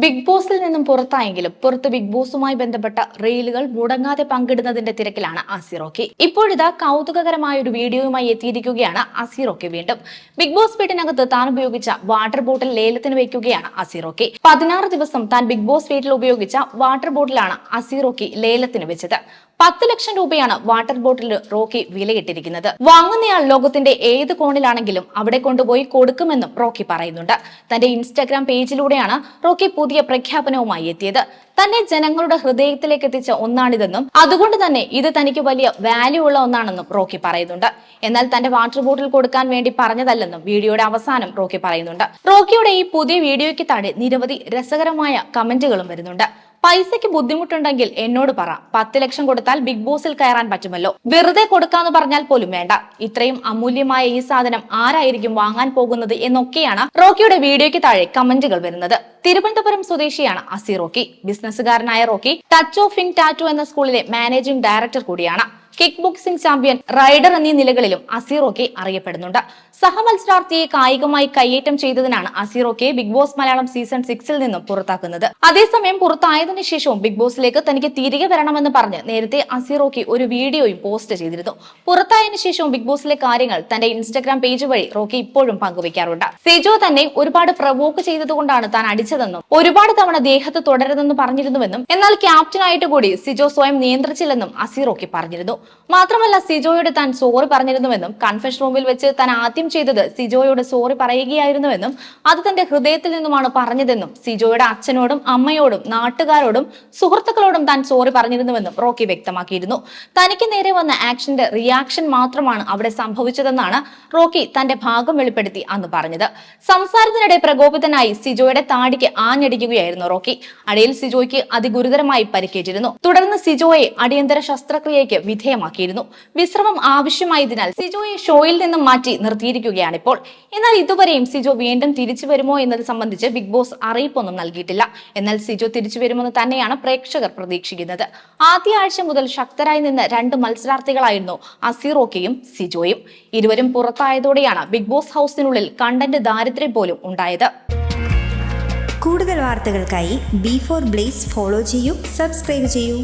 Big ബോസിൽ നിന്നും പുറത്തായെങ്കിലും പുറത്ത് ബിഗ് ബോസുമായി ബന്ധപ്പെട്ട റീലുകൾ മുടങ്ങാതെ പങ്കിടുന്നതിന്റെ തിരക്കിലാണ് അസിറോക്കി. ഇപ്പോഴിതാ കൗതുകകരമായ ഒരു വീഡിയോയുമായി എത്തിയിരിക്കുകയാണ് അസിറോക്കി വീണ്ടും. ബിഗ് ബോസ് വീട്ടിനകത്ത് താൻ ഉപയോഗിച്ച വാട്ടർ ബോട്ടിൽ ലേലത്തിന് വെക്കുകയാണ് അസിറോക്കി. പതിനാറ് ദിവസം താൻ ബിഗ് ബോസ് വീട്ടിൽ ഉപയോഗിച്ച വാട്ടർ ബോട്ടിലാണ് അസിറോക്കി ലേലത്തിന് വെച്ചത്. പത്ത് ലക്ഷം രൂപയാണ് വാട്ടർ ബോട്ടിൽ റോക്കി വിലയിട്ടിരിക്കുന്നത്. വാങ്ങുന്നയാൾ ലോകത്തിന്റെ ഏത് കോണിലാണെങ്കിലും അവിടെ കൊണ്ടുപോയി കൊടുക്കുമെന്നും റോക്കി പറയുന്നുണ്ട്. തന്റെ ഇൻസ്റ്റാഗ്രാം പേജിലൂടെയാണ് റോക്കി പുതിയ പ്രഖ്യാപനവുമായി എത്തിയത്. തന്നെ ജനങ്ങളുടെ ഹൃദയത്തിലേക്ക് എത്തിച്ച ഒന്നാണിതെന്നും അതുകൊണ്ട് തന്നെ ഇത് തനിക്ക് വലിയ വാല്യൂ ഉള്ള ഒന്നാണെന്നും റോക്കി പറയുന്നുണ്ട്. എന്നാൽ തന്റെ വാട്ടർ ബോട്ടിൽ കൊടുക്കാൻ വേണ്ടി പറഞ്ഞതല്ലെന്നും വീഡിയോയുടെ അവസാനം റോക്കി പറയുന്നുണ്ട്. റോക്കിയുടെ ഈ പുതിയ വീഡിയോയ്ക്ക് താഴെ നിരവധി രസകരമായ കമന്റുകളും വരുന്നുണ്ട്. പൈസയ്ക്ക് ബുദ്ധിമുട്ടുണ്ടെങ്കിൽ എന്നോട് പറ. പത്ത് ലക്ഷം കൊടുത്താൽ ബിഗ് ബോസിൽ കയറാൻ പറ്റുമല്ലോ. വെറുതെ കൊടുക്കാന്ന് പറഞ്ഞാൽ പോലും വേണ്ട. ഇത്രയും അമൂല്യമായ ഈ സാധനം ആരായിരിക്കും വാങ്ങാൻ പോകുന്നത് എന്നൊക്കെയാണ് റോക്കിയുടെ വീഡിയോയ്ക്ക് താഴെ കമന്റുകൾ വരുന്നത്. തിരുവനന്തപുരം സ്വദേശിയാണ് Asi Rocky. ബിസിനസ്സുകാരനായ Rocky touch of in tattoo എന്ന സ്കൂളിലെ മാനേജിംഗ് ഡയറക്ടർ കൂടിയാണ്. കിക്ക് ബോക്സിംഗ് ചാമ്പ്യൻ റൈഡർ എന്നീ നിലകളിലും അസീറോക്കെ അറിയപ്പെടുന്നുണ്ട്. സഹമത്സരാർത്ഥിയെ കായികമായി കയ്യേറ്റം ചെയ്തതിനാണ് അസീറോക്കെ ബിഗ് ബോസ് മലയാളം സീസൺ സിക്സിൽ നിന്നും പുറത്താക്കുന്നത്. അതേസമയം പുറത്തായതിനു ശേഷവും ബിഗ് ബോസിലേക്ക് തനിക്ക് തിരികെ വരണമെന്ന് പറഞ്ഞ് നേരത്തെ അസീറോക്കി ഒരു വീഡിയോയും പോസ്റ്റ് ചെയ്തിരുന്നു. പുറത്തായതിനു ശേഷവും ബിഗ് ബോസിലെ കാര്യങ്ങൾ തന്റെ ഇൻസ്റ്റഗ്രാം പേജ് വഴി റോക്കി ഇപ്പോഴും പങ്കുവയ്ക്കാറുണ്ട്. സിജോ തന്നെ ഒരുപാട് പ്രവോക്ക് ചെയ്തതുകൊണ്ടാണ് താൻ അടിച്ചതെന്നും ഒരുപാട് തവണ ദേഹത്ത് തുടരുതെന്ന് പറഞ്ഞിരുന്നുവെന്നും എന്നാൽ ക്യാപ്റ്റനായിട്ട് കൂടി സിജോ സ്വയം നിയന്ത്രിച്ചില്ലെന്നും അസീറോക്കി പറഞ്ഞിരുന്നു. മാത്രമല്ല സിജോയോട് താൻ സോറി പറഞ്ഞിരുന്നുവെന്നും കൺഫെഷൻ റൂമിൽ വെച്ച് താൻ ആദ്യം ചെയ്തത് സിജോയോട് സോറി പറയുകയായിരുന്നുവെന്നും അത് തന്റെ ഹൃദയത്തിൽ നിന്നുമാണ് പറഞ്ഞതെന്നും സിജോയുടെ അച്ഛനോടും അമ്മയോടും നാട്ടുകാരോടും സുഹൃത്തുക്കളോടും താൻ സോറി പറഞ്ഞിരുന്നുവെന്നും റോക്കി വ്യക്തമാക്കിയിരുന്നു. തനിക്ക് നേരെ വന്ന ആക്ഷന്റെ റിയാക്ഷൻ മാത്രമാണ് അവിടെ സംഭവിച്ചതെന്നാണ് റോക്കി തന്റെ ഭാഗം വെളിപ്പെടുത്തി അന്ന് പറഞ്ഞത്. സംസാരത്തിനിടെ പ്രകോപിതനായി സിജോയുടെ താടിക്ക് ആഞ്ഞടിക്കുകയായിരുന്നു റോക്കി. അടിയിൽ സിജോയ്ക്ക് അതിഗുരുതരമായി പരിക്കേറ്റിരുന്നു. തുടർന്ന് സിജോയെ അടിയന്തര ശസ്ത്രക്രിയയ്ക്ക് വിധേയമാക്കിയിരുന്നു വിശ്രമം ആവശ്യമായതിനാൽ സിജോയെ ഷോയിൽ നിന്നും മാറ്റി നിർത്തിയിരിക്കുകയാണ് ഇപ്പോൾ. എന്നാൽ ഇതുവരെയും സിജോ വീണ്ടും തിരിച്ചു വരുമോ എന്നത് സംബന്ധിച്ച് ബിഗ് ബോസ് അറിയിപ്പൊന്നും നൽകിയിട്ടില്ല. എന്നാൽ സിജോ തിരിച്ചു വരുമെന്ന് തന്നെയാണ് പ്രേക്ഷകർ പ്രതീക്ഷിക്കുന്നത്. ആദ്യ ആഴ്ച മുതൽ ശക്തരായി നിന്ന് രണ്ട് മത്സരാർത്ഥികളായിരുന്നു അസീറോക്കയും സിജോയും. ഇരുവരും പുറത്തായതോടെയാണ് ബിഗ് ബോസ് ഹൗസിനുള്ളിൽ കണ്ടന്റ് ദാരിദ്ര്യം പോലും ഉണ്ടായത്. കൂടുതൽ വാർത്തകൾക്കായി ബി ഫോർ ബ്ലേസ് ഫോളോ ചെയ്യൂ സബ്സ്ക്രൈബ് ചെയ്യൂ.